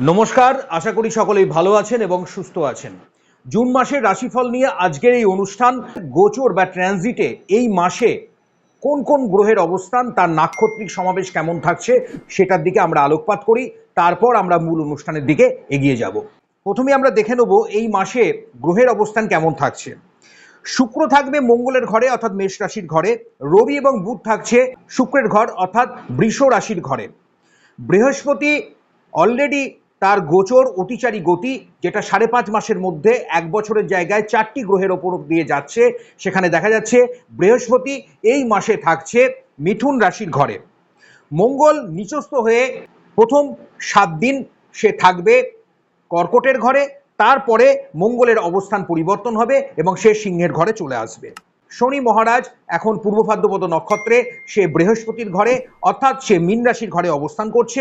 নমস্কার, আশা করি সকলেই ভালো আছেন এবং সুস্থ আছেন। জুন মাসের রাশিফল নিয়ে আজকের এই অনুষ্ঠান গোচর বা ট্রানজিটে এই মাসে কোন কোন গ্রহের অবস্থান, তার নাক্ষত্রিক সমাবেশ কেমন থাকছে সেটার দিকে আমরা আলোকপাত করি, তারপর আমরা মূল অনুষ্ঠানের দিকে এগিয়ে যাব। প্রথমে আমরা দেখে নেব এই মাসে গ্রহের অবস্থান কেমন থাকছে। শুক্র থাকবে মঙ্গলের ঘরে, অর্থাৎ মেষ রাশির ঘরে। রবি এবং বুধ থাকছে শুক্রের ঘর, অর্থাৎ বৃষ রাশির ঘরে। বৃহস্পতি অলরেডি তার গোচর অতিচারী গতি যেটা সাড়ে পাঁচ মাসের মধ্যে এক বছরের জায়গায় চারটি গ্রহের ওপর দিয়ে যাচ্ছে। সেখানে দেখা যাচ্ছে বৃহস্পতি এই মাসে থাকছে মিথুন রাশির ঘরে। মঙ্গল নিচস্থ হয়ে প্রথম সাত দিন সে থাকবে কর্কটের ঘরে, তারপরে মঙ্গলের অবস্থান পরিবর্তন হবে এবং সে সিংহের ঘরে চলে আসবে। শনি মহারাজ এখন পূর্ব ভাদ্রপদ নক্ষত্রে সে বৃহস্পতির ঘরে, অর্থাৎ সে মীন রাশির ঘরে অবস্থান করছে।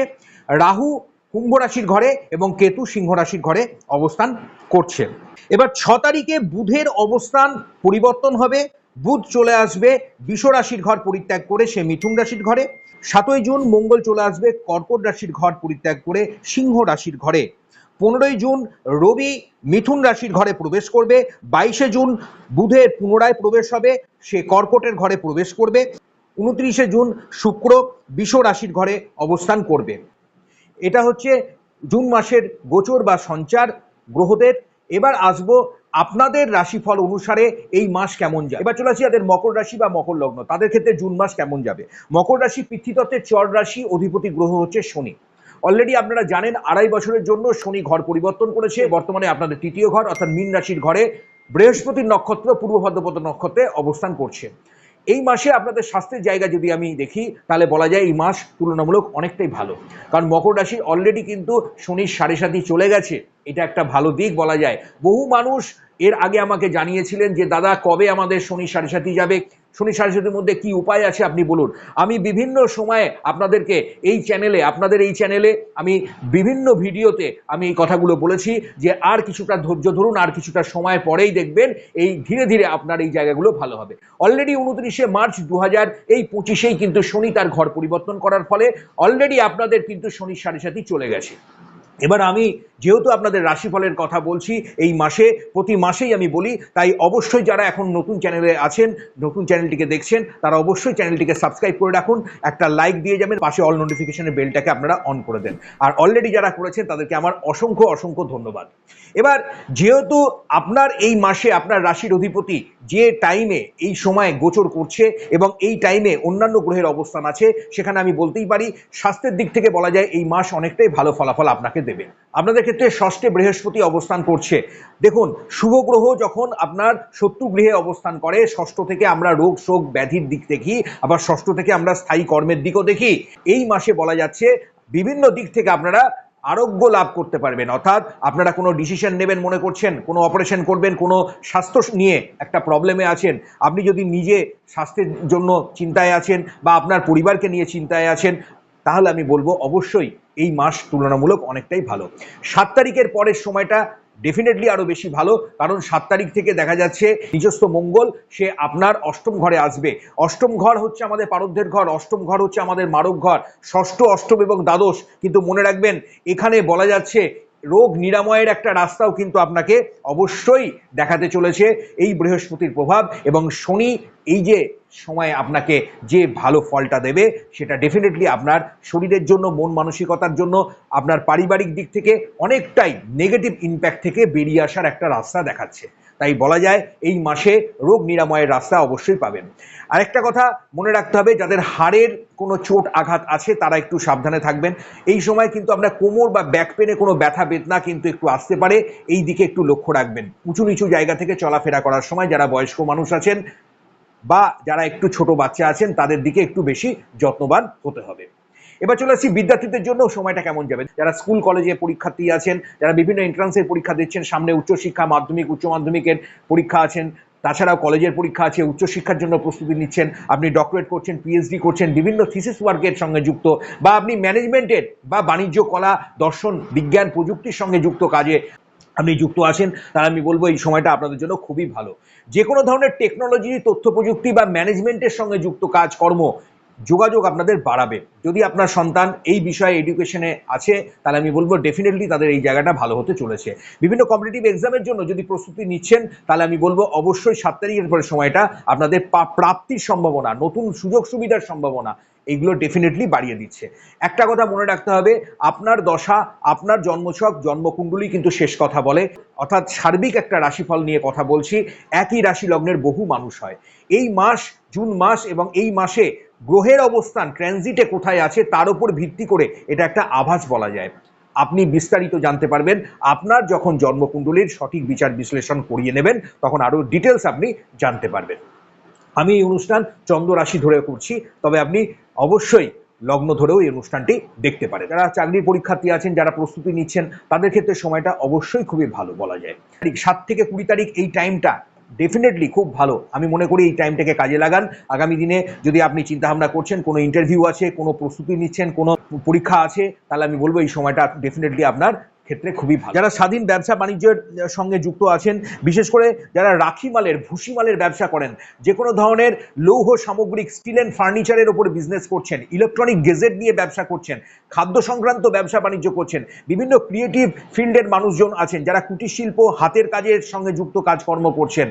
রাহু কুম্ভ রাশির ঘরে এবং কেতু সিংহ রাশির ঘরে অবস্থান করছে। এবার ছ তারিখে বুধের অবস্থান পরিবর্তন হবে। বুধ চলে আসবে বিষ রাশির ঘর পরিত্যাগ করে সে মিথুন রাশির ঘরে। সাতই জুন মঙ্গল চলে আসবে কর্কট রাশির ঘর পরিত্যাগ করে সিংহ রাশির ঘরে। পনেরোই জুন রবি মিথুন রাশির ঘরে প্রবেশ করবে। বাইশে জুন বুধের পুনরায় প্রবেশ হবে। সে কর্কটের ঘরে প্রবেশ করবে। উনত্রিশে জুন শুক্র বিষ রাশির ঘরে অবস্থান করবে। এটা হচ্ছে জুন মাসের গোচর বা সঞ্চার গ্রহদের। এবার আসব আপনাদের রাশিফল অনুসারে এই মাস কেমন যাবে? এবার চলে আসি যাদের মকর রাশি বা মকর লগ্ন। তাদের ক্ষেত্রে জুন মাস কেমন যাবে? মকর রাশি পৃথিবীতত্ত্বের চর রাশি, অধিপতি গ্রহ হচ্ছে শনি। অলরেডি আপনারা জানেন আড়াই বছরের জন্য শনি ঘর পরিবর্তন করেছে। বর্তমানে আপনাদের তৃতীয় ঘর, অর্থাৎ মীন রাশির ঘরে বৃহস্পতির নক্ষত্র, পূর্ব ভাদ্রপদ নক্ষত্রে অবস্থান করছে। এই মাসে আপনাদের স্বাস্থ্যের জায়গা যদি আমি দেখি, তাহলে বলা যায় এই মাস তুলনামূলক অনেকটাই ভালো। কারণ মকর রাশি অলরেডি কিন্তু শনির সাড়ে সাতই চলে গেছে। এটা একটা ভালো দিক বলা যায়। বহু মানুষ এর আগে আমাকে জানিয়েছিলেন যে, দাদা, কবে আমাদের শনি সাড়ে সাতই যাবে? শনি সাড়ে সাতির মধ্যে কি উপায় আছে আপনি বলুন। আমি বিভিন্ন সময়ে আপনাদেরকে এই চ্যানেলে আপনাদের এই চ্যানেলে আমি বিভিন্ন ভিডিওতে আমি এই কথাগুলো বলেছি যে আর কিছুটা ধৈর্য ধরুন, আর কিছুটা সময় পরেই দেখবেন এই ধীরে ধীরে আপনার এই জায়গাগুলো ভালো হবে। অলরেডি উনত্রিশে মার্চ দু হাজার এই পঁচিশেই কিন্তু শনি তার ঘর পরিবর্তন করার ফলে অলরেডি আপনাদের কিন্তু শনি সাড়ে সাতই চলে গেছে। এবার আমি যেহেতু আপনাদের রাশিফলের কথা বলছি, এই মাসে, প্রতি মাসেই আমি বলি, তাই অবশ্যই যারা এখন নতুন চ্যানেলে আছেন, নতুন চ্যানেলটিকে দেখছেন, তারা অবশ্যই চ্যানেলটিকে সাবস্ক্রাইব করে রাখুন, একটা লাইক দিয়ে যাবেন, পাশে অল নোটিফিকেশনের বেলটাকে আপনারা অন করে দেন। আর অলরেডি যারা করেছেন, তাদেরকে আমার অসংখ্য অসংখ্য ধন্যবাদ। এবার, যেহেতু আপনার এই মাসে আপনার রাশির অধিপতি যে টাইমে এই সময় গোচর করছে এবং এই টাইমে অন্যান্য গ্রহের অবস্থান আছে, সেখানে আমি বলতেই পারি, স্বাস্থ্যের দিক থেকে বলা যায়, এই মাস অনেকটাই ভালো ফলাফল আপনাকে দেবে আপনাদের ক্ষেত্রে ষষ্ঠে বৃহস্পতি অবস্থান করছে। দেখুন, শুভ গ্রহ যখন আপনার শত্রু গৃহে অবস্থান করে, ষষ্ঠ থেকে আমরা রোগ, শোক, ব্যাধির দিক দেখি, আবার ষষ্ঠ থেকে আমরা স্থায়ী কর্মের দিকও দেখি। এই মাসে বলা যাচ্ছে, বিভিন্ন দিক থেকে আপনারা আরোগ্য লাভ করতে পারবেন। অর্থাৎ আপনারা কোনো ডিসিশন নেবেন মনে করছেন, কোনো অপারেশন করবেন, কোনো স্বাস্থ্য নিয়ে একটা প্রবলেমে আছেন, আপনি যদি নিজে স্বাস্থ্যের জন্য চিন্তায় আছেন বা আপনার পরিবারকে নিয়ে চিন্তায় আছেন তাহলে আমি বলব অবশ্যই এই মাস তুলনামূলক অনেকটাই ভালো। সাত তারিখের পরের সময়টা ডেফিনেটলি আরও বেশি ভালো, কারণ সাত তারিখ থেকে দেখা যাচ্ছে নিজস্ব মঙ্গল, সে আপনার অষ্টম ঘরে আসবে। অষ্টম ঘর হচ্ছে আমাদের পারদ্ধের ঘর, অষ্টম ঘর হচ্ছে আমাদের মারক ঘর, ষষ্ঠ, অষ্টম এবং দ্বাদশ। কিন্তু মনে রাখবেন, এখানে বলা যাচ্ছে রোগ নিরাময়ের একটা রাস্তাও কিন্তু আপনাকে অবশ্যই দেখাতে চলেছে এই বৃহস্পতির প্রভাব এবং শনি এই যে সময় আপনাকে যে ভালো ফলটা দেবে, সেটা ডেফিনেটলি আপনার শরীরের জন্য, মন মানসিকতার জন্য, আপনার পারিবারিক দিক থেকে অনেকটাই নেগেটিভ ইম্প্যাক্ট থেকে বেরিয়ে আসার একটা রাস্তা দেখাচ্ছে। তাই বলা যায়, এই মাসে রোগ নিরাময়ের রাস্তা অবশ্যই পাবেন। আরেকটা কথা মনে রাখতে হবে, যাদের হাড়ের কোনো চোট আঘাত আছে, তারা একটু সাবধানে থাকবেন। এই সময় কিন্তু আপনার কোমর বা ব্যাক পেনে কোনো ব্যথা, বেদনা কিন্তু একটু আসতে পারে। এই দিকে একটু লক্ষ্য রাখবেন। উঁচু নিচু জায়গা থেকে চলাফেরা করার সময় যারা বয়স্ক মানুষ আছেন বা যারা একটু ছোট বাচ্চা আছেন, তাদের দিকে একটু বেশি যত্নবান হতে হবে। এবার চলে আসছি বিদ্যার্থীদের জন্য সময়টা কেমন যাবে? যারা স্কুল, কলেজে পরীক্ষার্থী আছেন, যারা বিভিন্ন এন্ট্রান্সের পরীক্ষা দিচ্ছেন, সামনে উচ্চশিক্ষা, মাধ্যমিক, উচ্চ মাধ্যমিকের পরীক্ষা আছেন, তাছাড়াও কলেজের পরীক্ষা আছে, উচ্চশিক্ষার জন্য প্রস্তুতি নিচ্ছেন, আপনি ডক্টরেট করছেন পিএইচডি করছেন, বিভিন্ন থিসিস ওয়ার্কের সঙ্গে যুক্ত, বা আপনি ম্যানেজমেন্টের বা বাণিজ্য, কলা, দর্শন, বিজ্ঞান, প্রযুক্তির সঙ্গে যুক্ত কাজে আপনি যুক্ত আছেন, তাহলে আমি বলব এই সময়টা আপনাদের জন্য খুবই ভালো। যে কোনো ধরনের টেকনোলজি তথ্য প্রযুক্তি বা ম্যানেজমেন্টের সঙ্গে যুক্ত কাজকর্ম যোগাযোগ আপনাদের বাড়াবে। যদি আপনার সন্তান এই বিষয়ে এডুকেশনে আছে, তাহলে আমি বলব ডেফিনেটলি তাদের এই জায়গাটা ভালো হতে চলেছে। বিভিন্ন কম্পিটিটিভ এক্সামের জন্য যদি প্রস্তুতি নিচ্ছেন, তাহলে আমি বলব অবশ্যই সাত তারিখের পরে সময়টা আপনাদের প্রাপ্তির সম্ভাবনা, নতুন সুযোগ সুবিধার সম্ভাবনা এইগুলো ডেফিনেটলি বাড়িয়ে দিচ্ছে। একটা কথা মনে রাখতে হবে, আপনার দশা, আপনার জন্মছক, জন্মকুণ্ডলী কিন্তু শেষ কথা বলে। অর্থাৎ সার্বিক একটা রাশিফল নিয়ে কথা বলছি, একই রাশি লগ্নের বহু মানুষ হয়। এই মাস, জুন মাস এবং এই মাসে গ্রহের অবস্থান ট্রানজিটে কোথায় আছে, তার উপর ভিত্তি করে এটা একটা আভাস বলা যায়। আপনি বিস্তারিত জানতে পারবেন। আপনার যখন জন্মকুণ্ডলীর সঠিক বিচার বিশ্লেষণ করিয়ে নেবেন, তখন আরও ডিটেলস আপনি জানতে পারবেন। আমি এই অনুষ্ঠান চন্দ্র রাশি ধরে করছি, তবে আপনি অবশ্যই লগ্ন ধরেও এই অনুষ্ঠানটি দেখতে পারেন। যারা চাকরির পরীক্ষার্থী আছেন, যারা প্রস্তুতি নিচ্ছেন, তাদের ক্ষেত্রে সময়টা অবশ্যই খুবই ভালো বলা যায়। সাত থেকে কুড়ি তারিখ এই টাইমটা ডেফিনেটলি খুব ভালো। আমি মনে করি এই টাইমটাকে কাজে লাগান। আগামী দিনে যদি আপনি চিন্তাভাবনা করছেন, কোনো ইন্টারভিউ আছে, কোনো প্রস্তুতি নিচ্ছেন, কোনো পরীক্ষা আছে, তাহলে আমি বলব এই সময়টা ডেফিনেটলি আপনার ক্ষেত্রে খুবই ভালো। যারা স্বাধীন ব্যবসা বাণিজ্যের সঙ্গে যুক্ত আছেন, বিশেষ করে যারা রাখি মালের, ভুসি মালের ব্যবসা করেন, যে কোনো ধরনের লৌহ সামগ্রিক স্টিল অ্যান্ড ফার্নিচারের ওপর বিজনেস করছেন ইলেকট্রনিক গেজেট নিয়ে ব্যবসা করছেন, খাদ্য সংক্রান্ত ব্যবসা বাণিজ্য করছেন, বিভিন্ন ক্রিয়েটিভ ফিল্ডের মানুষজন আছেন, যারা কুটির শিল্প, হাতের কাজের সঙ্গে যুক্ত কাজকর্ম করছেন,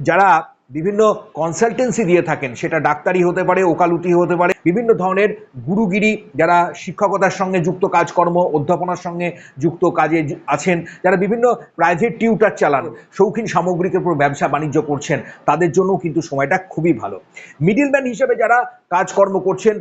যারা বিভিন্ন কনসালটেন্সি দিয়ে থাকেন। সেটা ডাক্তারি হতে পারে, ওকালতি হতে পারে, বিভিন্ন ধরনের গুরুগিরি যারা শিক্ষকতার সঙ্গে যুক্ত, কাজকর্ম, অধ্যাপনার সঙ্গে যুক্ত কাজে আছেন, যারা বিভিন্ন প্রাইভেট টিউটার চালান, শৌখিন সামগ্রিকের উপর ব্যবসা বাণিজ্য করছেন, তাদের জন্য কিন্তু সময়টা খুবই ভালো। মিডিলম্যান হিসেবে যারা কাজকর্ম করছেন,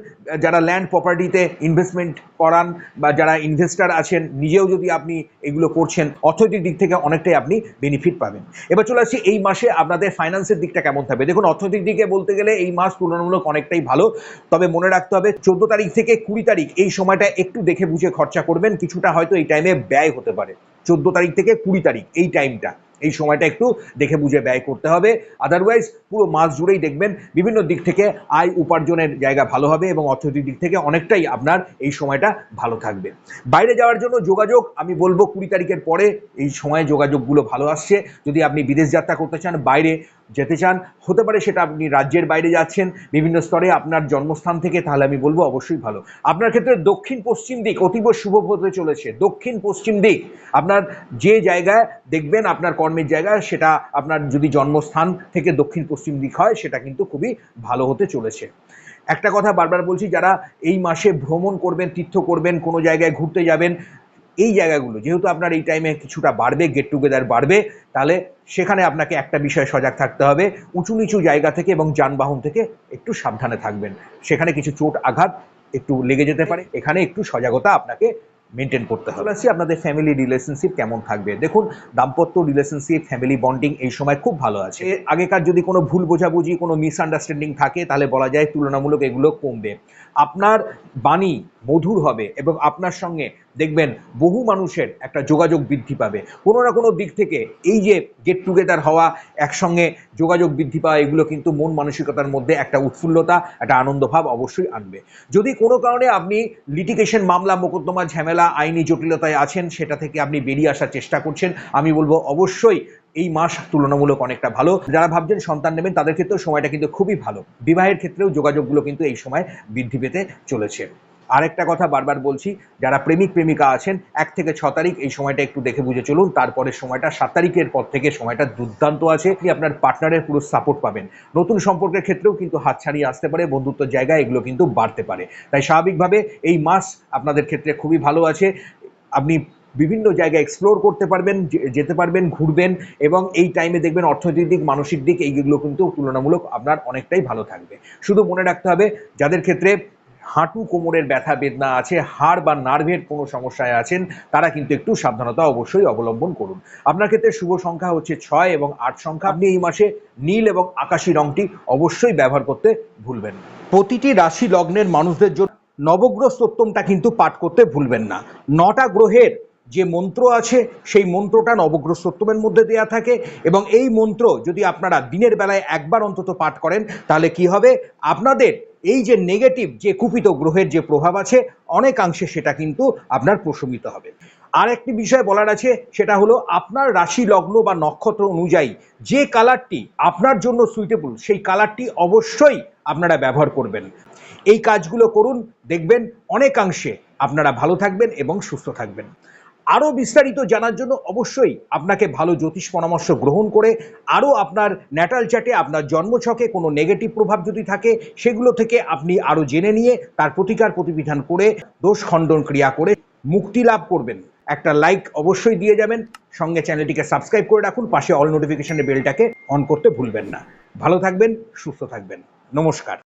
যারা ল্যান্ড প্রপার্টিতে ইনভেস্টমেন্ট করান বা যারা ইনভেস্টার আছেন, নিজেও যদি আপনি এগুলো করছেন, অর্থনৈতিক দিক থেকে অনেকটাই আপনি বেনিফিট পাবেন। এবার চলে আসছি এই মাসে আপনাদের ফাইন্যান্সের দিকটা কেমন থাকবে? দেখুন, অর্থনৈতিক দিকে বলতে গেলে এই মাস তুলনামূলক অনেকটাই ভালো। তবে মনে রাখতে হবে, চোদ্দ তারিখ থেকে কুড়ি তারিখ এই সময়টা একটু দেখে বুঝে খরচা করবেন, কিছুটা হয়তো এই টাইমে ব্যয় হতে পারে। চোদ্দ তারিখ থেকে কুড়ি তারিখ এই টাইমটা এই সময়টা একটু দেখে বুঝে ব্যয় করতে হবে। আদারওয়াইজ পুরো মাস জুড়েই দেখবেন বিভিন্ন দিক থেকে আয় উপার্জনের জায়গা ভালো হবে এবং অর্থনৈতিক দিক থেকে অনেকটাই আপনার এই সময়টা ভালো থাকবে। বাইরে যাওয়ার জন্য যোগাযোগ, আমি বলব কুড়ি তারিখের পরে এই সময়ে যোগাযোগগুলো ভালো আসছে। যদি আপনি বিদেশ যাত্রা করতে চান, বাইরে যেতে চান, হতে পারে সেটা আপনি রাজ্যের বাইরে যাচ্ছেন, বিভিন্ন স্তরে আপনার জন্মস্থান থেকে, তাহলে আমি বলব অবশ্যই ভালো। আপনার ক্ষেত্রে দক্ষিণ পশ্চিম দিক অতীব শুভ হতে চলেছে। দক্ষিণ পশ্চিম দিক, আপনার যে জায়গায় দেখবেন, আপনার কর্মের জায়গা সেটা আপনার যদি জন্মস্থান থেকে দক্ষিণ পশ্চিম দিক হয়, সেটা কিন্তু খুবই ভালো হতে চলেছে। একটা কথা বারবার বলছি, যারা এই মাসে ভ্রমণ করবেন, তীর্থ করবেন, কোনো জায়গায় ঘুরতে যাবেন এই জায়গাগুলো, যেহেতু আপনার এই টাইমে কিছুটা বাড়বে গেট টুগেদার বাড়বে, তাহলে সেখানে আপনাকে একটা বিষয়ে সজাগ থাকতে হবে, উঁচু নিচু জায়গা থেকে এবং যানবাহন থেকে একটু সাবধানে থাকবেন। সেখানে কিছু চোট, আঘাত একটু লেগে যেতে পারে, এখানে একটু সজাগতা আপনাকে মেনটেন করতে হবে। আসছি আপনাদের ফ্যামিলি রিলেশনশিপ কেমন থাকবে? দেখুন, দাম্পত্য রিলেশনশিপ ফ্যামিলি বন্ডিং এই সময় খুব ভালো আছে। আগেকার যদি কোনো ভুল বোঝাবুঝি, কোনো মিসআন্ডারস্ট্যান্ডিং থাকে, তাহলে বলা যায় তুলনামূলক এগুলো কমবে। আপনার বাণী মধুর হবে এবং আপনার সঙ্গে দেখবেন বহু মানুষের একটা যোগাযোগ বৃদ্ধি পাবে। কোনো না কোনো দিক থেকে এই যে গেট টুগেদার হওয়া, একসঙ্গে যোগাযোগ বৃদ্ধি পাওয়া, এগুলো কিন্তু মন মানসিকতার মধ্যে একটা উৎফুল্লতা, একটা আনন্দভাব অবশ্যই আনবে। যদি কোনো কারণে আপনি লিটিগেশন মামলা, মোকদ্দমা, ঝামেলা, আইনি জটিলতায় আছেন, সেটা থেকে আপনি বেরিয়ে আসার চেষ্টা করছেন, আমি বলব অবশ্যই এই মাস তুলনামূলক অনেকটা ভালো। যারা ভাবছেন সন্তান নেবেন, তাদের ক্ষেত্রেও সময়টা কিন্তু খুবই ভালো। বিবাহের ক্ষেত্রেও যোগাযোগগুলো কিন্তু এই সময় বৃদ্ধি পেতে চলেছে। আরেকটা কথা বারবার বলছি, যারা প্রেমিক, প্রেমিকা আছেন, এক থেকে ছ তারিখ এই সময়টা একটু দেখে বুঝে চলুন তারপরে সময়টা সাত তারিখের পর থেকে সময়টা দুর্দান্ত আছে, আপনি আপনার পার্টনারের পুরো সাপোর্ট পাবেন। নতুন সম্পর্কের ক্ষেত্রেও কিন্তু হাত ছাড়িয়ে আসতে পারে বন্ধুত্বের জায়গায় এগুলো কিন্তু বাড়তে পারে। তাই স্বাভাবিকভাবে এই মাস আপনাদের ক্ষেত্রে খুবই ভালো আছে, আপনি বিভিন্ন জায়গায় এক্সপ্লোর করতে পারবেন যেতে পারবেন, ঘুরবেন এবং এই টাইমে দেখবেন অর্থনৈতিক দিক মানসিক দিক এইগুলো কিন্তু তুলনামূলক আপনার অনেকটাই ভালো থাকবে। শুধু মনে রাখতে হবে, যাদের ক্ষেত্রে হাঁটু কোমরের ব্যথা বেদনা আছে, হাড় বা নার্ভের কোনো সমস্যায় আছেন, তারা কিন্তু একটু সাবধানতা অবশ্যই অবলম্বন করুন। আপনার ক্ষেত্রে শুভ সংখ্যা হচ্ছে ছয় এবং আট সংখ্যা। আপনি এই মাসে নীল এবং আকাশী রংটি অবশ্যই ব্যবহার করতে ভুলবেন। প্রতিটি রাশি লগ্নের মানুষদের জন্য নবগ্রহ সত্যমটা কিন্তু পাঠ করতে ভুলবেন না। নটা গ্রহের যে মন্ত্র আছে, সেই মন্ত্রটা নবগ্রহ সত্যমের মধ্যে দেওয়া থাকে এবং এই মন্ত্র যদি আপনারা দিনের বেলায় একবার অন্তত পাঠ করেন, তাহলে কি হবে? আপনাদের এই যে নেগেটিভ যে কুপিত গ্রহের যে প্রভাব আছে, অনেকাংশে সেটা কিন্তু আপনার প্রশমিত হবে। আর একটি বিষয় বলার আছে, সেটা হলো আপনার রাশি লগ্ন বা নক্ষত্র অনুযায়ী যে কালারটি আপনার জন্য সুইটেবল সেই কালারটি অবশ্যই আপনারা ব্যবহার করবেন। এই কাজগুলো করুন, দেখবেন অনেকাংশে আপনারা ভালো থাকবেন এবং সুস্থ থাকবেন। আরও বিস্তারিত জানার জন্য অবশ্যই আপনাকে ভালো জ্যোতিষ পরামর্শ গ্রহণ করে আরও আপনার ন্যাটাল চার্টে আপনার জন্মছকে কোনো নেগেটিভ প্রভাব যদি থাকে, সেগুলো থেকে আপনি আরও জেনে নিয়ে তার প্রতিকার প্রতিবিধান করে দোষ খণ্ডন ক্রিয়া করে মুক্তি লাভ করবেন। একটা লাইক অবশ্যই দিয়ে যাবেন, সঙ্গে চ্যানেলটিকে সাবস্ক্রাইব করে রাখুন, পাশে অল নোটিফিকেশনের বেলটাকে অন করতে ভুলবেন না। ভালো থাকবেন, সুস্থ থাকবেন। নমস্কার।